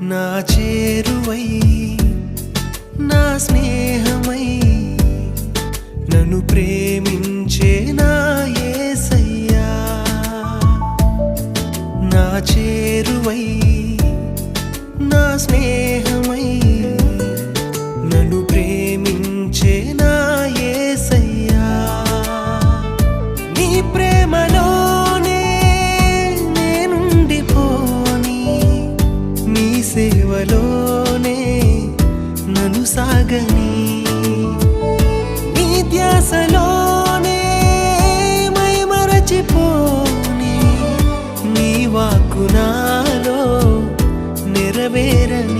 నా చేరువై నా స్నేహమై నన్ను ప్రేమించే నా ఏసయ్యా. నా చేరువై నా స్నేహమై నన్ను ప్రేమించే నా ఏసయ్యా. నీ ప్రే సేవలోనే నన్ను సాగని. నీ ధ్యాసలోనే మై మరచిపోని నీ వాక్కు నాలో నెరవేరని